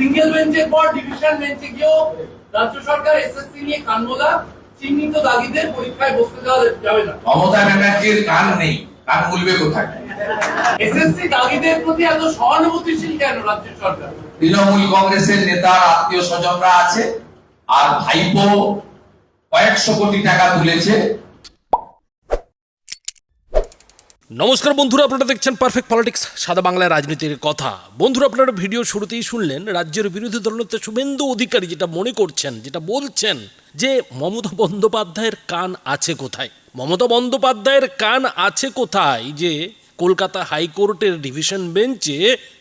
Single বেঞ্চের পর division বেঞ্চে গিয়েও রাজ্য সরকার এসএসসি নিয়ে কানমোলা চিহ্নিত দাগিদের পরীক্ষায় বসতে দেওয়া যাবে না। মমতা ব্যানার্জির কান নেই কান মুলবে কোথায়? এসএসসি দাগিদের প্রতি এত সহানুভূতিশীল কেন রাজ্য সরকার? তৃণমূল কংগ্রেসের নেতা আত্মীয় স্বজনরা আছে আর ভাইপো কয়েকশো কোটি টাকা তুলেছে নমস্কার বন্ধুরা, আপনারা দেখছেন পারফেক্ট পলিটিক্স সাদা বাংলায় রাজনীতির কথা। বন্ধুরা, আপনারা ভিডিও শুরুতেই শুনলেন, রাজ্যের বিরোধী দলনেতা শুভেন্দু অধিকারী যেটা মনে করছেন, যেটা বলছেন যে মমতা বন্দ্যোপাধ্যায়ের কান আছে কোথায়? মমতা বন্দ্যোপাধ্যায়ের কান আছে কোথায়? যে কলকাতা হাইকোর্টের ডিভিশন বেঞ্চে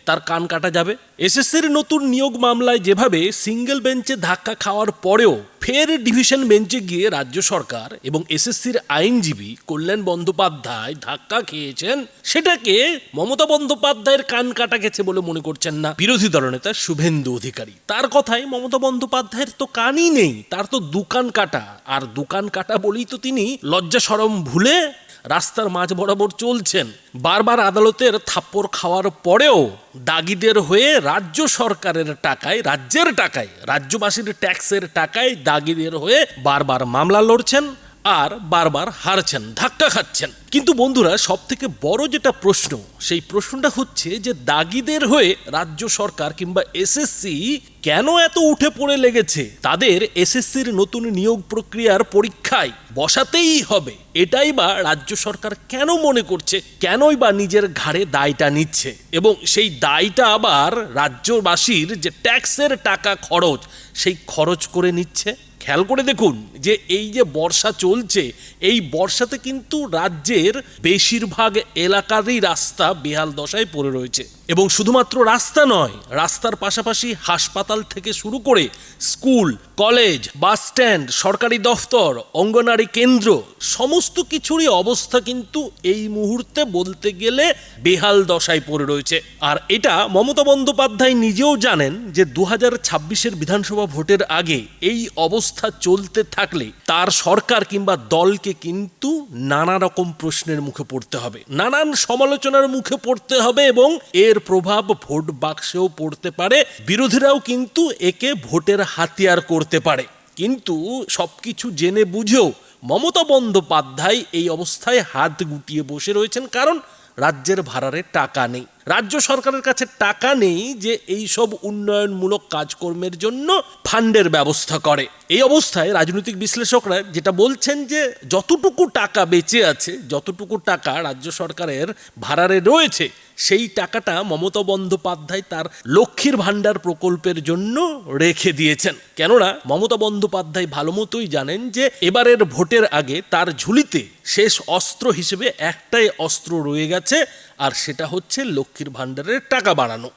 তার কান কাটা যাবে। এসএসসির নতুন নিয়োগ মামলায় যেভাবে সিঙ্গেল বেঞ্চে ধাক্কা খাওয়ার পরেও ফের ডিভিশন বেঞ্চে গিয়ে রাজ্য সরকার এবং এসএসসির আইনজীবী কল্যাণ বন্দ্যোপাধ্যায় ধাক্কা খেয়েছেন, সেটাকে মমতা বন্দ্যোপাধ্যায়ের কান কাটা গেছে বলে মনে করছেন না। বিরোধী দলনেতা শুভেন্দু অধিকারী। তার কথায় মমতা বন্দ্যোপাধ্যায়ের তো কানই নেই, তার তো দোকান কাটা। আর দোকান কাটা বলেই তো তিনি লজ্জা সরম ভুলে রাস্তার মাঝ বরাবর চলছেন। বারবার আদালতের থাপ্পড় খাওয়ার পরেও দাগিদের হয়ে রাজ্য সরকারের টাকায়, রাজ্যের টাকায়, রাজ্যবাসীর ট্যাক্সের টাকায় দাগিদের হয়ে বারবার মামলা লড়ছেন। আর বারবার হারছেন, ধাক্কা খাচ্ছেন। কিন্তু বন্ধুরা সব থেকে বড় যেটা প্রশ্ন, সেই প্রশ্নটা হচ্ছে যে দাগিদের হয়ে রাজ্য সরকার কিংবা এসএসসি কেন এত উঠে পড়ে লেগেছে? তাদের এসএসসির নতুন নিয়োগ প্রক্রিয়ার পরীক্ষায় বসাতেই হবে। এটাই বা রাজ্য সরকার কেন মনে করছে? কেনই বা নিজের ঘাড়ে দায়টা নিচ্ছে? এবং সেই দায়টা আবার রাজ্যবাসীর যে ট্যাক্সের টাকা খরচ, সেই খরচ করে নিচ্ছে? খেয়াল করে দেখুন যে এই যে বর্ষা চলছে, এই বর্ষাতে কিন্তু রাজ্যের বেশিরভাগ এলাকারই রাস্তা বেহাল দশায় পড়ে রয়েছে। এবং শুধুমাত্র রাস্তা নয়, রাস্তার পাশাপাশি হাসপাতাল থেকে শুরু করে স্কুল, কলেজ, বাস স্ট্যান্ড, সরকারি দফতর, অঙ্গনারী কেন্দ্র, সমস্ত কিছুরই অবস্থা কিন্তু এই মুহূর্তে বলতে গেলে বেহাল দশায় পড়ে রয়েছে। আর এটা মমতা বন্দ্যোপাধ্যায় নিজেও জানেন যে দু হাজার ছাব্বিশের বিধানসভা ভোটের আগে এই অবস্থা চলতে থাকলে তার সরকার কিংবা দলকে কিন্তু নানা রকম প্রশ্নের মুখে পড়তে হবে, নানান সমালোচনার মুখে পড়তে হবে এবং এর প্রভাব ভোট বাক্সেও পড়তে পারে, বিরোধীরাও কিন্তু একে ভোটের হাতিয়ার করতে পারে। কিন্তু সবকিছু জেনে বুঝেও মমতা বন্দ্যোপাধ্যায় এই অবস্থায় হাত গুটিয়ে বসে রয়েছেন কারণ রাজ্যের ভাড়ারে টাকা নেই। রাজ্য সরকারের কাছে টাকা নেই যে এই সব উন্নয়নমূলক কাজকর্মের জন্য ফান্ডের ব্যবস্থা করে। এই অবস্থায় রাজনৈতিক বিশ্লেষকরা যেটা বলছেন যে যতটুকু টাকা বেঁচে আছে, যতটুকু টাকা রাজ্য সরকারের ভাড়ারে রয়েছে, সেই টাকাটা মমতা বন্দ্যোপাধ্যায় তার লক্ষ্মীর ভাণ্ডার প্রকল্পের জন্য রেখে দিয়েছেন। কেননা মমতা বন্দ্যোপাধ্যায় ভালো মতোই জানেন যে এবারের ভোটের আগে তার ঝুলিতে শেষ অস্ত্র হিসেবে একটাই অস্ত্র রয়ে গেছে, আর সেটা হচ্ছে লক্ষ্মীর ভাণ্ডারের টাকা বাড়ানো।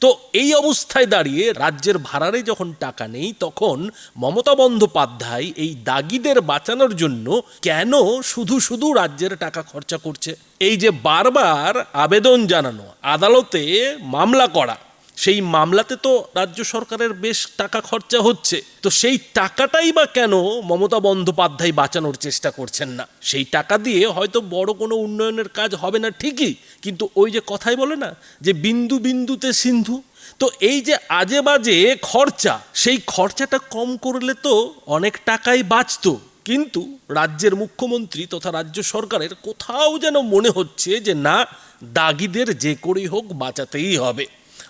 তো এই অবস্থায় দাঁড়িয়ে রাজ্যের ভাড়ারে যখন টাকা নেই, তখন মমতা বন্দ্যোপাধ্যায় এই দাগিদের বাঁচানোর জন্য কেন শুধু শুধু রাজ্যের টাকা খরচা করছে? এই যে বারবার আবেদন জানানো, আদালতে মামলা করা সেই মামলাতে তো রাজ্য সরকারের বেশ টাকা খরচা হচ্ছে। তো সেই টাকাটাই বা কেন মমতা বন্দ্যোপাধ্যায় বাঁচানোর চেষ্টা করছেন না? সেই টাকা দিয়ে হয়তো বড় কোনো উন্নয়নের কাজ হবে না ঠিকই, কিন্তু ওই যে কথাই বলে না, যে বিন্দু বিন্দুতে সিন্ধু। তো এই যে আজে বাজে খরচা, সেই খরচাটা কম করলে তো অনেক টাকাই বাঁচতো। কিন্তু রাজ্যের মুখ্যমন্ত্রী তথা রাজ্য সরকারের কোথাও যেন মনে হচ্ছে যে না, দাগিদের যে করেই হোক বাঁচাতেই হবে।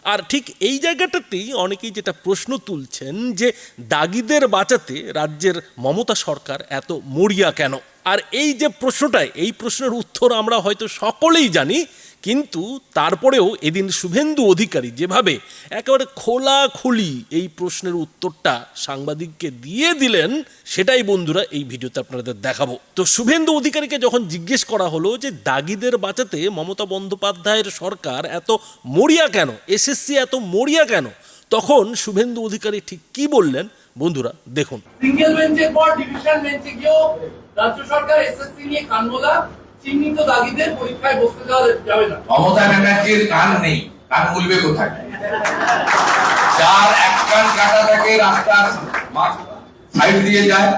আর ঠিক এই জায়গাটাতেই অনেকেই যেটা প্রশ্ন তুলছেন যে দাগিদের বাঁচাতে রাজ্যের মমতা সরকার এত মরিয়া কেন? আর এই যে প্রশ্নটায়, এই প্রশ্নের উত্তর আমরা হয়তো সকলেই জানি কিন্তু তারপরেও এদিন শুভেন্দু অধিকারী যেভাবে একেবারে খোলাখুলি এই প্রশ্নের উত্তরটা সাংবাদিককে দিয়ে দিলেন, সেটাই বন্ধুরা এই ভিডিওতে আপনাদের দেখাবো। তো শুভেন্দু অধিকারীকে যখন জিজ্ঞেস করা হলো যে দাগিদের বাঁচাতে মমতা বন্দ্যোপাধ্যায়ের সরকার এত মরিয়া কেন, এসএসসি এত মরিয়া কেন, তখন শুভেন্দু অধিকারী ঠিক কি বললেন? বন্ধুরা, দেখুন। সিঙ্গেল বেঞ্চের পর ডিভিশন বেঞ্চে গিয়েও রাজ্য সরকার এসএসসি নিয়ে কানমোলা চিহ্নিত দাগিদের পরীক্ষায় বসতে দেওয়া যাবে না। মমতা ব্যানার্জির কান নেই, কান মুলবে কোথায়? যার এক কান কাটা থাকে রাস্তার সাইড দিয়ে যায়,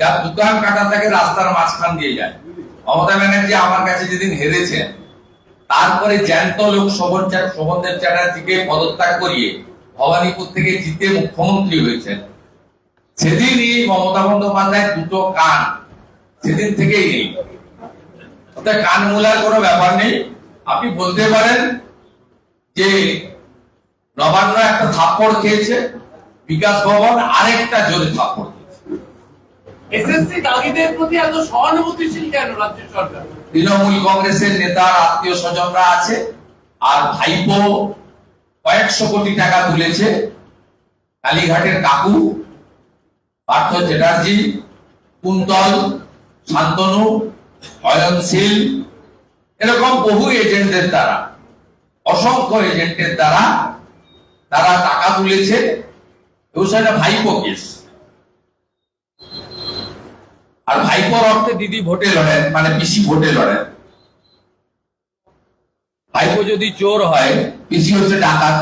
যার দোকান কাটা থাকে রাস্তার মাঝখান দিয়ে যায়। মমতা ব্যানার্জি আমার কাছে যেদিন হেরেছেন তারপরে জ্যান্ত লোক শোভন শোভনদেব চ্যাটার্জিকে পদত্যাগ করিয়ে ভবানীপুর থেকে জিতে মুখ্যমন্ত্রী হয়েছেন। সেদিনই মমতা বন্দ্যোপাধ্যায় দুটো কান, সেদিন থেকেই নেই। অর্থাৎ কান মূলার কোনো ব্যাপার নেই। আপনি বলতে পারেন যে নবান্ন একটা থাপ্পড় খেয়েছে বিকাশ ভবন আরেকটা জোরে থাপ্পড় এসএসসি দাগিদের প্রতি এত সহানুভূতিশীল কেন রাজ্য সরকার? তৃণমূল কংগ্রেসের নেতার আত্মীয় স্বজনরা আছে আর ভাইপো কয়েকশো কোটি টাকা তুলেছে। কালীঘাটের কাকু পার্থ চ্যাটার্জি কুন্তল শান্তনু অয়নশীল। এরকম বহু এজেন্টদের দ্বারা, অসংখ্য এজেন্টের দ্বারা তারা টাকা তুলেছে। এবং সেটা ভাইপো কেস। আর ভাইপোর অর্থে দিদি ভোটে লড়েন মানে পিসি ভোটে লড়েন। ভাইপো যদি চোর হয়, পিসি হচ্ছে ডাকাত।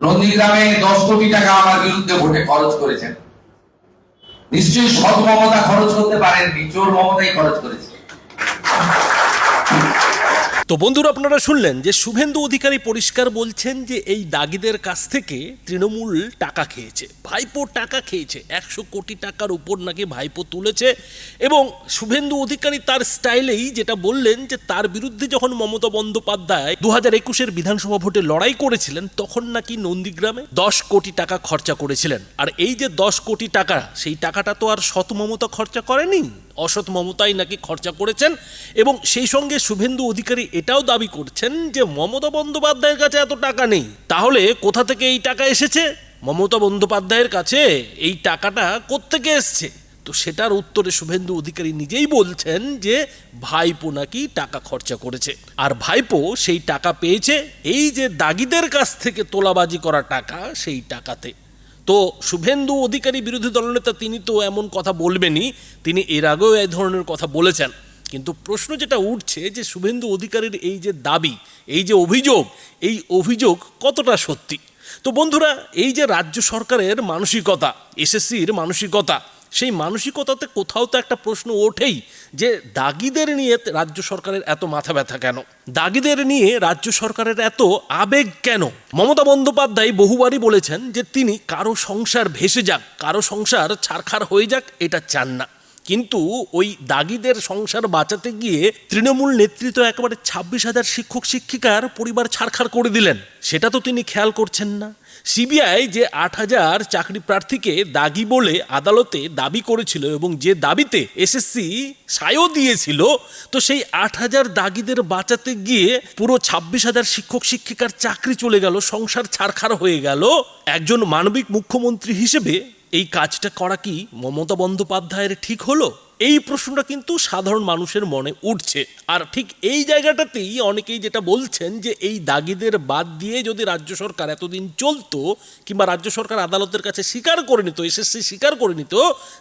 নন্দীগ্রামে দশ কোটি টাকা আমার বিরুদ্ধে ভোটে খরচ করেছেন। নিশ্চয়ই সৎ মমতা খরচ করতে পারেন নিচোর মমতাই খরচ করেছে। তো বন্ধুরা, আপনারা শুনলেন যে শুভেন্দু অধিকারী পরিষ্কার বলছেন যে এই দাগিদের কাছ থেকে তৃণমূল টাকা খেয়েছে। ভাইপো টাকা খেয়েছে। একশো কোটি টাকার উপর নাকি ভাইপো তুলেছে এবং শুভেন্দু অধিকারী তার স্টাইলেই যেটা বললেন যে তার বিরুদ্ধে যখন মমতা বন্দ্যোপাধ্যায় দু হাজার একুশের বিধানসভা ভোটে লড়াই করেছিলেন, তখন নাকি নন্দীগ্রামে দশ কোটি টাকা খরচা করেছিলেন। আর এই যে দশ কোটি টাকা, সেই টাকাটা তো আর শত মমতা খরচা করেনি। অসৎ মমতাই নাকি খরচা করেছেন এবং সেই সঙ্গে শুভেন্দু অধিকারী এটাও দাবি করছেন যে মমতা বন্দ্যোপাধ্যায়ের কাছে এত টাকা নেই। তাহলে কোথা থেকে এই টাকা এসেছে? মমতা বন্দ্যোপাধ্যায়ের কাছে এই টাকাটা কোত্থেকে এসছে? তো সেটার উত্তরে শুভেন্দু অধিকারী নিজেই বলছেন যে ভাইপো নাকি টাকা খরচা করেছে। আর ভাইপো সেই টাকা পেয়েছে এই যে দাগিদের কাছ থেকে তোলাবাজি করা টাকা সেই টাকাতে। তো শুভেন্দু অধিকারী বিরোধী দলনেতা তিনি তো এমন কথা বলবেনই, তিনি এর আগেও এই ধরনের কথা বলেছেন। কিন্তু প্রশ্ন যেটা উঠছে যে শুভেন্দু অধিকারীর এই যে দাবি, এই যে অভিযোগ, এই অভিযোগ কতটা সত্যি? তো বন্ধুরা, এই যে রাজ্য সরকারের মানসিকতা, এসএসসির মানসিকতা সেই মানসিকতাতে কোথাও তো একটা প্রশ্ন ওঠেই যে দাগিদের নিয়ে রাজ্য সরকারের এত মাথা ব্যথা কেন? দাগিদের নিয়ে রাজ্য সরকারের এত আবেগ কেন? মমতা বন্দ্যোপাধ্যায় বহুবারই বলেছেন যে তিনি কারও সংসার ভেসে যাক, কারও সংসার ছারখার হয়ে যাক, এটা চান না। কিন্তু ওই দাগিদের সংসার বাঁচাতে গিয়ে তৃণমূল নেতৃত্ব একেবারে ছাব্বিশ হাজার শিক্ষক, শিক্ষিকার পরিবার ছাড়খাড় করে দিলেন। সেটা তো তিনি খেয়াল করছেন না। সিবিআই যে আট হাজার চাকরি প্রার্থীকে দাগি বলে আদালতে দাবি করেছিল এবং যে দাবিতে এসএসসি সায়ও দিয়েছিল, তো সেই আট হাজার দাগিদের বাঁচাতে গিয়ে পুরো ছাব্বিশ হাজার শিক্ষক, শিক্ষিকার চাকরি চলে গেল, সংসার ছাড়খাড় হয়ে গেল। একজন মানবিক মুখ্যমন্ত্রী হিসেবে এই কাজটা করা কি মমতা বন্দ্যোপাধ্যায়ের ঠিক হলো? এই প্রশ্নটা কিন্তু সাধারণ মানুষের মনে উঠছে। আর ঠিক এই জায়গাটাতেই অনেকেই যেটা বলছেন যে এই দাগিদের বাদ দিয়ে যদি রাজ্য সরকার এতদিন চলতো কিংবা রাজ্য সরকার আদালতের কাছে স্বীকার করে নিত, এসএসসি স্বীকার করে নিত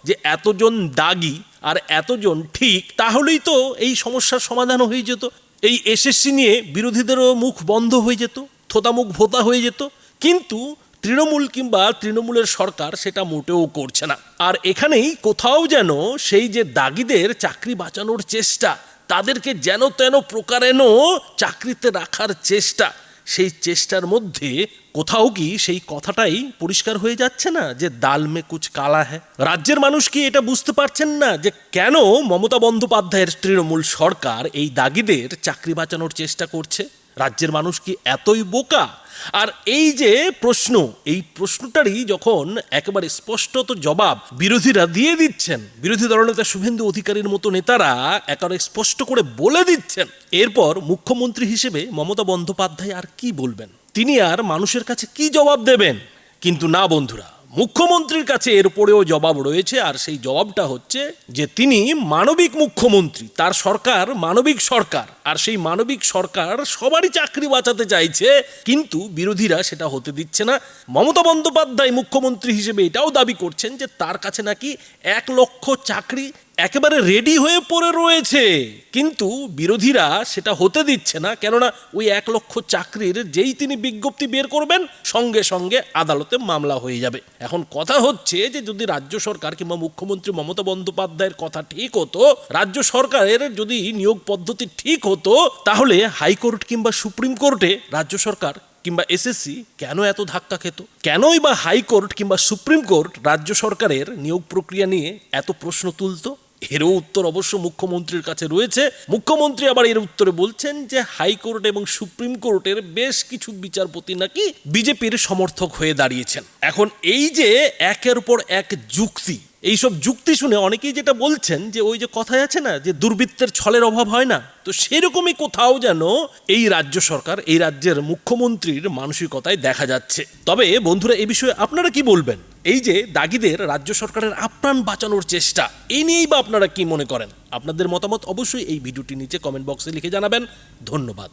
যে এতজন দাগি আর এতজন ঠিক, তাহলেই তো এই সমস্যার সমাধান হয়ে যেত। এই এসএসসি নিয়ে বিরোধীদেরও মুখ বন্ধ হয়ে যেত, থোতামুখ ভোতা হয়ে যেত। কিন্তু তৃণমূল কিংবা তৃণমূলের সরকার সেটা মোটেও করছে না। আর এখানেই কোথাও যেন সেই যে দাগিদের চাকরি বাঁচানোর চেষ্টা, তাদেরকে যেন তেন প্রকারেণ চাকরিতে রাখার চেষ্টা, সেই চেষ্টার মধ্যে কোথাও কি সেই কথাটাই পরিষ্কার হয়ে যাচ্ছে না যে দাল মে কুচ কালা হ্যাঁ রাজ্যের মানুষ কি এটা বুঝতে পারছেন না যে কেন মমতা বন্দ্যোপাধ্যায়ের তৃণমূল সরকার এই দাগিদের চাকরি বাঁচানোর চেষ্টা করছে? রাজ্যের মানুষ কি এতই বোকা? আর এই যে প্রশ্ন, এই প্রশ্নটারই যখন একেবারে স্পষ্টত জবাব বিরোধীরা দিয়ে দিচ্ছেন, বিরোধী দলনেতা শুভেন্দু অধিকারীর মতো নেতারা একেবারে স্পষ্ট করে বলে দিচ্ছেন। এরপর মুখ্যমন্ত্রী হিসেবে মমতা বন্দ্যোপাধ্যায় আর কি বলবেন? তিনি আর মানুষের কাছে কি জবাব দেবেন? কিন্তু না, বন্ধুরা মুখ্যমন্ত্রীর কাছে এর উপরেও জবাব রয়েছে, আর সেই জবাবটা হচ্ছে যে তিনি মানবিক মুখ্যমন্ত্রী, তার সরকার মানবিক সরকার, আর সেই মানবিক সরকার সবারই চাকরি বাঁচাতে চাইছে, কিন্তু বিরোধীরা সেটা হতে দিচ্ছে না। মমতা বন্দ্যোপাধ্যায় মুখ্যমন্ত্রী হিসেবে এটাও দাবি করছেন যে তার কাছে নাকি এক লক্ষ চাকরি একেবারে রেডি হয়ে পড়ে রয়েছে। কিন্তু বিরোধীরা সেটা হতে দিচ্ছে না, কেননা ওই এক লক্ষ চাকরির যেই তিনি বিজ্ঞপ্তি বের করবেন, সঙ্গে সঙ্গে আদালতে মামলা হয়ে যাবে। এখন কথা হচ্ছে যে, যদি রাজ্য সরকার কিংবা মুখ্যমন্ত্রী মমতা বন্দ্যোপাধ্যায়ের কথা ঠিক হতো, রাজ্য সরকারের যদি নিয়োগ পদ্ধতি ঠিক হতো, তাহলে হাইকোর্ট কিংবা সুপ্রিম কোর্টে রাজ্য সরকার কিংবা এসএসসি কেন এত ধাক্কা খেত? কেনই বা হাইকোর্ট কিংবা সুপ্রিম কোর্ট রাজ্য সরকারের নিয়োগ প্রক্রিয়া নিয়ে এত প্রশ্ন তুলতো? এরও উত্তর অবশ্য মুখ্যমন্ত্রীর কাছে রয়েছে। মুখ্যমন্ত্রী আবার এর উত্তরে বলছেন যে, হাইকোর্ট এবং সুপ্রিম কোর্টের বেশ কিছু বিচারপতি নাকি বিজেপির সমর্থক হয়ে দাঁড়িয়েছেন। এখন এই যে, একের পর এক যুক্তি এইসব যুক্তি শুনে অনেকেই যেটা বলছেন যে ওই যে কথায় আছে না, যে দুর্বৃত্তের ছলের অভাব হয় না, তো সেরকমই কোথাও যেন এই রাজ্য সরকার, এই রাজ্যের মুখ্যমন্ত্রীর মানসিকতায় দেখা যাচ্ছে। তবে বন্ধুরা, এ বিষয়ে আপনারা কি বলবেন? এই যে দাগিদের রাজ্য সরকারের আপ্রাণ বাঁচানোর চেষ্টা এই নিয়েই বা আপনারা কি মনে করেন? আপনাদের মতামত অবশ্যই এই ভিডিওটি নিচে কমেন্ট বক্সে লিখে জানাবেন। ধন্যবাদ।